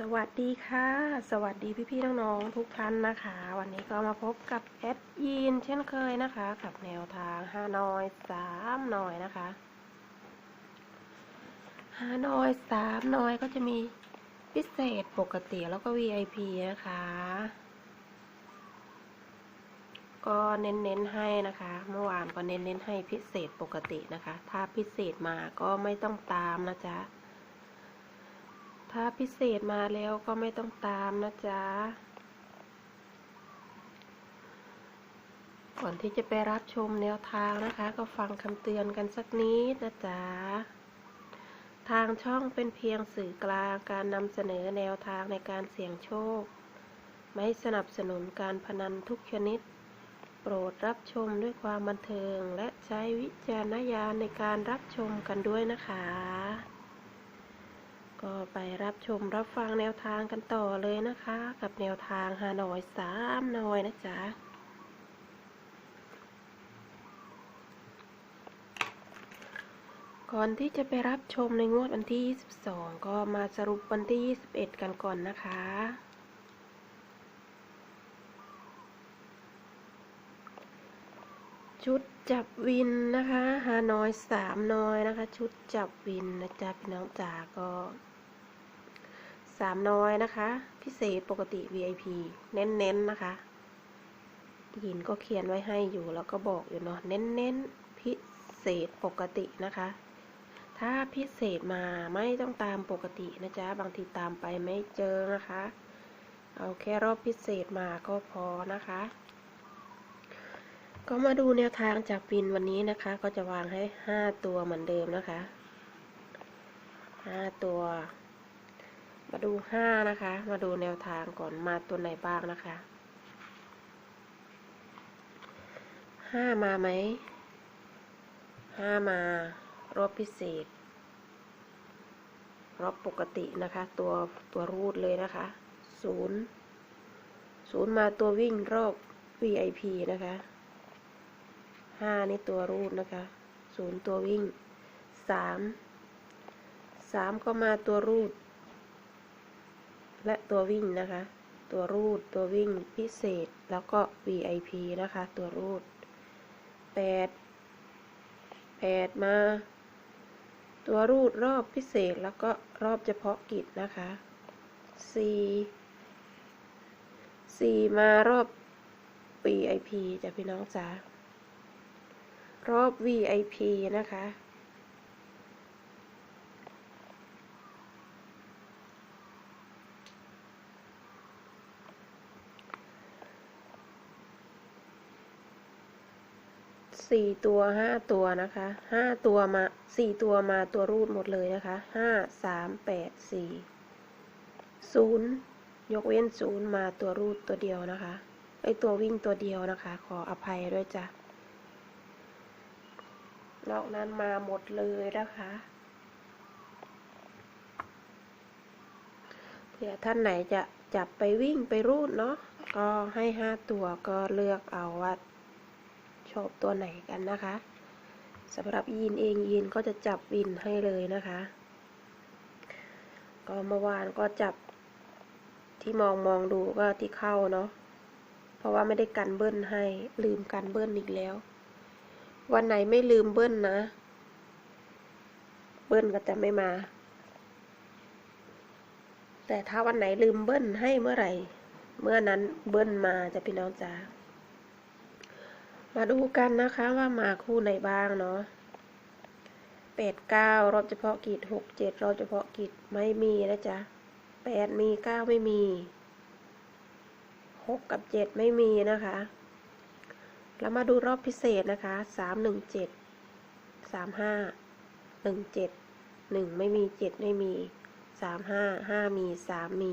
สวัสดีค่ะ สวัสดีพี่ๆน้องๆทุกท่านนะคะ วันนี้ก็มาพบกับแอดยีนเช่นเคยนะคะ กับแนวทางฮานอยสามนอยนะคะฮานอยสามนอยก็จะมีพิเศษปกติแล้วก็ VIP นะคะ ก็เน้นๆให้นะคะ เมื่อวานก็เน้นๆให้พิเศษปกตินะคะ ถ้าพิเศษมาก็ไม่ต้องตามนะจ๊ะ ถ้าพิเศษมาแล้วก็ไม่ต้องตามนะจ๊ะ ก่อนที่จะไปรับชมแนวทางนะคะ ก็ฟังคำเตือนกันสักนิดนะจ๊ะ ทางช่องเป็นเพียงสื่อกลางการนำเสนอแนวทางในการเสี่ยงโชค ไม่สนับสนุนการพนันทุกชนิด โปรดรับชมด้วยความบันเทิง และใช้วิจารณญาณในการรับชมกันด้วยนะคะ ก็ไปรับชมรับฟังแนวทางกันต่อเลยนะคะ กับแนวทางฮานอยสามนอยนะจ๊ะก่อนที่จะไปรับชมในงวดวันที่ 22 ก็มาสรุปวันที่ 21 กันก่อนนะคะ ชุดจับวินนะคะฮานอยสามนอยนะคะ ชุดจับวินนะจ๊ะพี่น้องจ๋าก็ สามน้อยนะคะ พิเศษปกติ VIP เน้นๆนนะคะยินก็เขียนไว้ให้อยู่แล้วก็บอกอยู่เนาะเน้นๆ พิเศษปกตินะคะ ถ้าพิเศษมาไม่ต้องตามปกตินะจ๊ะ บางทีตามไปไม่เจอนะคะ เอาแค่รอบพิเศษมาก็พอนะคะ ก็มาดูแนวทางจากปินวันนี้นะคะ ก็จะวางให้ห้าตัวเหมือนเดิมนะคะห้าตัว มาดูห้านะคะ มาดูแนวทางก่อนมาตัวไหนบ้างนะคะห้ามาไหมห้ามารอบพิเศษ รอบปกตินะคะ ตัวตัวรูดเลยนะคะศูนย์ศูนย์มาตัววิ่งรอบ VIP นะคะห้านี่ตัวรูดนะคะศูนย์ตัววิ่งสามสามก็มาตัวรูด และตัววิ่งนะคะ ตัวรูดตัววิ่งพิเศษแล้วก็ VIP นะคะ ตัวรูดแปดแปดมา ตัวรูดรอบพิเศษแล้วก็รอบเฉพาะกิจนะคะสี่สี่มารอบ VIP จ้ะพี่น้องจ๋ารอบ VIP นะคะ สี่ตัวห้าตัวนะคะห้าตัวมาสี่ตัวมาตัวรูดหมดเลยนะคะห้าสามแปดสี่ศูนย์ยกเว้นศูนย์มาตัวรูดตัวเดียวนะคะไอตัววิ่งตัวเดียวนะคะ ขออภัยด้วยจ้ะนอกนั้นมาหมดเลยนะคะเผื่อท่านไหนจะจับไปวิ่งไปรูดเนาะก็ให้ห้าตัวก็เลือกเอาว่า ชอบตัวไหนกันนะคะสำหรับยีนเองยีนก็จะจับวินให้เลยนะคะ ก็เมื่อวานก็จับที่มองมองดูก็ที่เข้าเนาะเพราะว่าไม่ได้กันเบิ้ลให้ลืมกันเบิ้ลอีกแล้ว วันไหนไม่ลืมเบิ้ลนะ เบิ้ลก็จะไม่มา แต่ถ้าวันไหนลืมเบิ้ลให้เมื่อไหร่ เมื่อนั้นเบิ้ลมาจะพี่น้องจ๋า มาดูกันนะคะว่ามาคู่ไหนบ้างเนาะแปดเก้ารอบเฉพาะกิจหกเจ็ดรอบเฉพาะกิจไม่มีนะจ๊ะแปดมีเก้าไม่มีหกกับเจ็ดไม่มีนะคะ แล้วมาดูรอบพิเศษนะคะสามหนึ่งเจ็ดสามห้าหนึ่งเจ็ดหนึ่งไม่มีเจ็ดไม่มีสามห้าห้ามีสามมี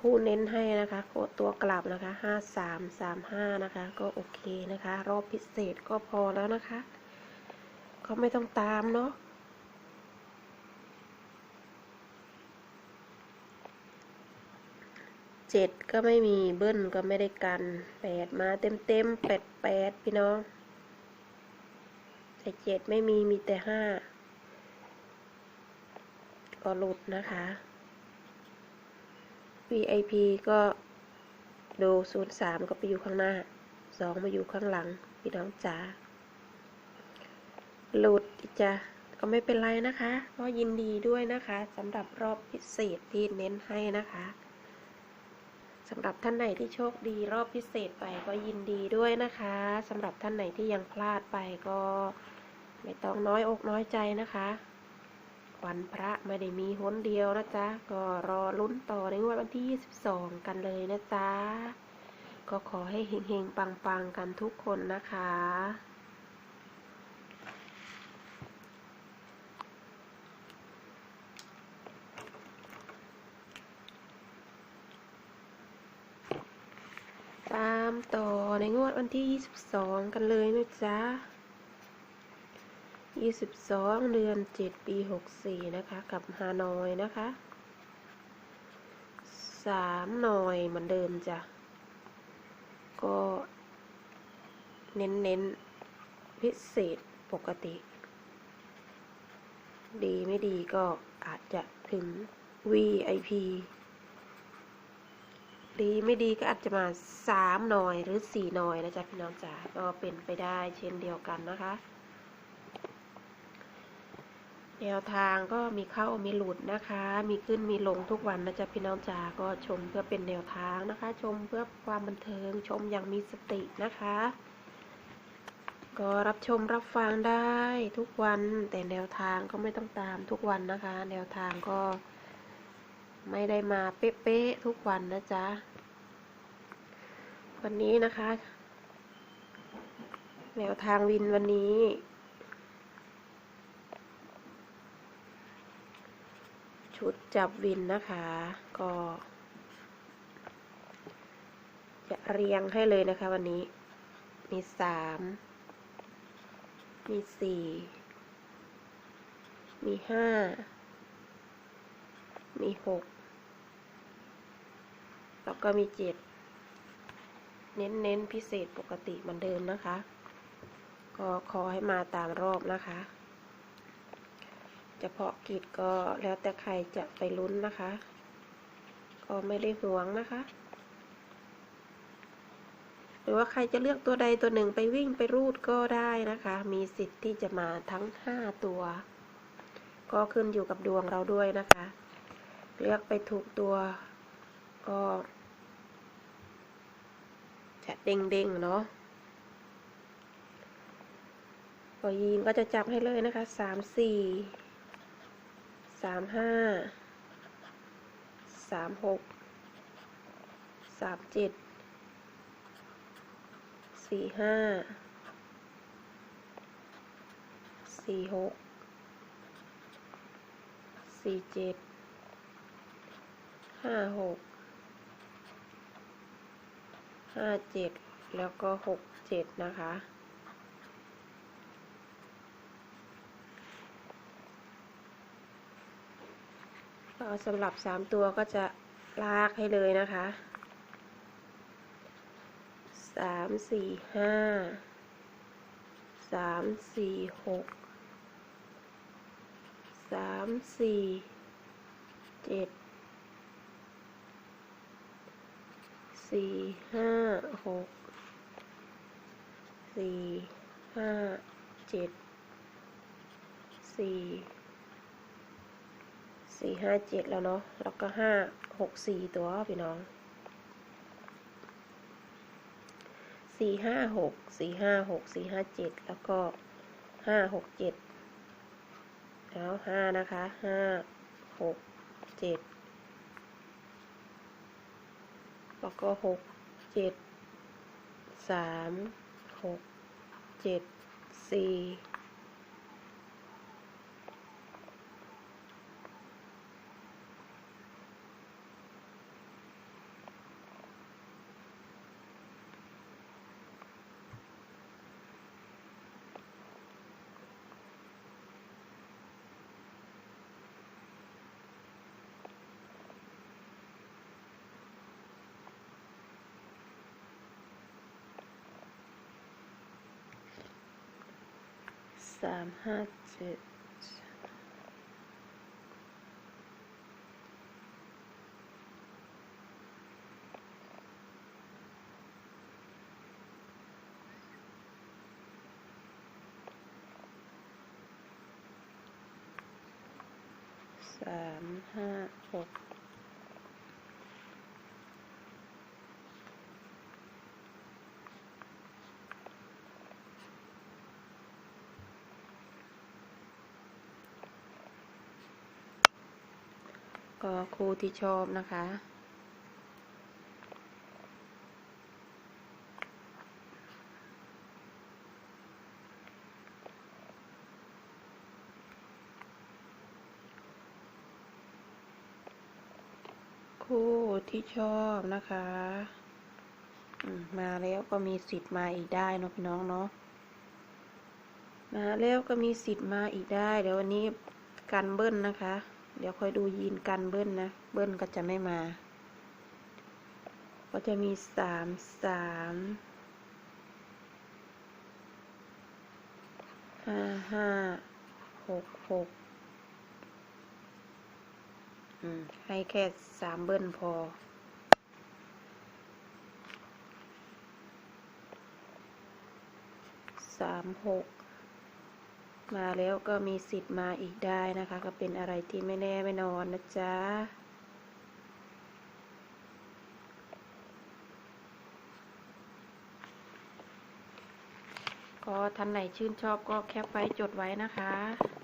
คู่เน้นให้นะคะตัวกลับนะคะห้าสามสามห้านะคะ ก็โอเคนะคะ รอบพิเศษก็พอแล้วนะคะ ก็ไม่ต้องตามเนาะเจ็ดก็ไม่มีเบิ้ลก็ไม่ได้กันแปดมาเต็มเต็มแปดแปดพี่น้องแต่เจ็ดไม่มีมีแต่ห้าก็หลุดนะคะ VIP ก็ดูศูนย์สามก็ไปอยู่ข้างหน้าสองมาอยู่ข้างหลัง พี่น้องจ๋าหลุดอีจ้ะก็ไม่เป็นไรนะคะ ก็ยินดีด้วยนะคะสำหรับรอบพิเศษที่เน้นให้นะคะสำหรับท่านไหนที่โชคดีรอบพิเศษไปก็ยินดีด้วยนะคะสำหรับท่านไหนที่ยังพลาดไปก็ไม่ต้องน้อยอกน้อยใจนะคะ วันพระไม่ได้มีหนเดียวนะจ๊ะ ก็รอลุ้นต่อในงวดวันที่ 22 กันเลยนะจ๊ะ ก็ขอให้เฮงๆ ปังๆ กันทุกคนนะคะตามต่อในงวดวันที่ 22 กันเลยนะจ๊ะ 22 เดือน 7 ปี 64 นะคะ กับฮานอยนะคะ 3 หน่อยเหมือนเดิมจ้ะ ก็เน้นเน้นๆพิเศษปกติ ดีไม่ดีก็อาจจะถึง VIP ดีไม่ดีก็อาจจะมาสามหน่อยหรือสี่หน่อยนะจ๊ะพี่น้องจ๋าก็เป็นไปได้เช่นเดียวกันนะคะ นวทางก็มีเข้ามีหลุดนะคะ มีขึ้นมีลงทุกวันนะจ๊ะพี่น้องจ๋าก็ชมเพื่อเป็นแนวทางนะคะ ชมเพื่อความบันเทิงชมอย่างมีสตินะคะ ก็รับชมรับฟังได้ทุกวันแต่แนวทางก็ไม่ต้องตามทุกวันนะคะ แนวทางก็ไม่ได้มาเป๊ะๆทุกวันนะจ๊ะวันนี้นะคะ แนวทางวินวันนี้ ชุดจับวินนะคะ ก็ จะเรียงให้เลยนะคะวันนี้ มีสาม มีสี่ มีห้า มีหก แล้วก็มีเจ็ด เน้นเน้นพิเศษปกติเหมือนเดิมนะคะ ก็ขอให้มาตามรอบนะคะ เฉพาะกิจก็แล้วแต่ใครจะไปลุ้นนะคะ ก็ไม่ได้หวงนะคะ หรือว่าใครจะเลือกตัวใดตัวหนึ่งไปวิ่งไปรูดก็ได้นะคะ มีสิทธิ์ที่จะมาทั้งห้าตัว ก็ขึ้นอยู่กับดวงเราด้วยนะคะ เลือกไปถูกตัวก็จะเด้งๆเนาะพอยีนก็จะจับให้เลยนะคะสามสี่ามห้าสามหกสามเจ็ดสี่ห้าสี่หกสี่เจ็ดห้าหกห้าเจ็ดแล้วก็หกเจ็ดนะคะ สำหรับสามตัวก็จะลากให้เลยนะคะสามสี่ห้าสามสี่หกสามสี่เจ็ดสี่ห้าหกสี่ห้าเจ็ดสี่ สี่ห้าเจ็ดแล้วเนาะ แล้วก็ห้าหกสี่ตัวพี่น้องสี่ห้าหกสี่ห้าหกสี่ห้าเจ็ดแล้วก็ห้าหกเจ็ดแล้วห้านะคะห้าหกเจ็ดแล้วก็หกเจ็ดสามหกเจ็ดสี่ สามห้าเจ็ด สามห้าหก ก็ครูที่ชอบนะคะ คู่ที่ชอบนะคะมมาแล้วก็มีสิทธิ์มาอีกได้เนาะพี่น้องเนาะมาแล้วก็มีสิทธิ์มาอีกได้ เดี๋ยววันนี้กันเบิ้ลนะคะ เดี๋ยวค่อยดูยีนกันเบิ้ลนะ เบิ้ลก็จะไม่มา ก็จะมีสามสามห้าห้าหกหกอืมให้แค่สามเบิ้ลพอ สามหก มาแล้วก็มีสิทธิ์มาอีกได้นะคะ ก็เป็นอะไรที่ไม่แน่ไม่นอนนะจ๊ะก็ท่านไหนชื่นชอบก็แคปไว้จดไว้นะคะ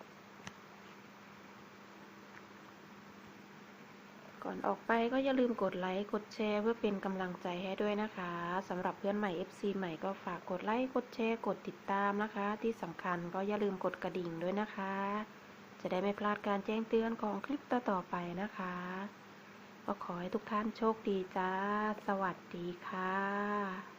อนออกไปก็อย่าลืมกดไลค์กดแชร์เพื่อเป็นกำลังใจให้ด้วยนะคะสำหรับเพื่อนใหม่ FC ใหม่ก็ฝากกดไลค์กดแชร์กดติดตามนะคะ ที่สำคัญก็อย่าลืมกดกระดิ่งด้วยนะคะ จะได้ไม่พลาดการแจ้งเตือนของคลิปต่อๆไปนะคะ ก็ขอให้ทุกท่านโชคดีจ้า สวัสดีค่ะ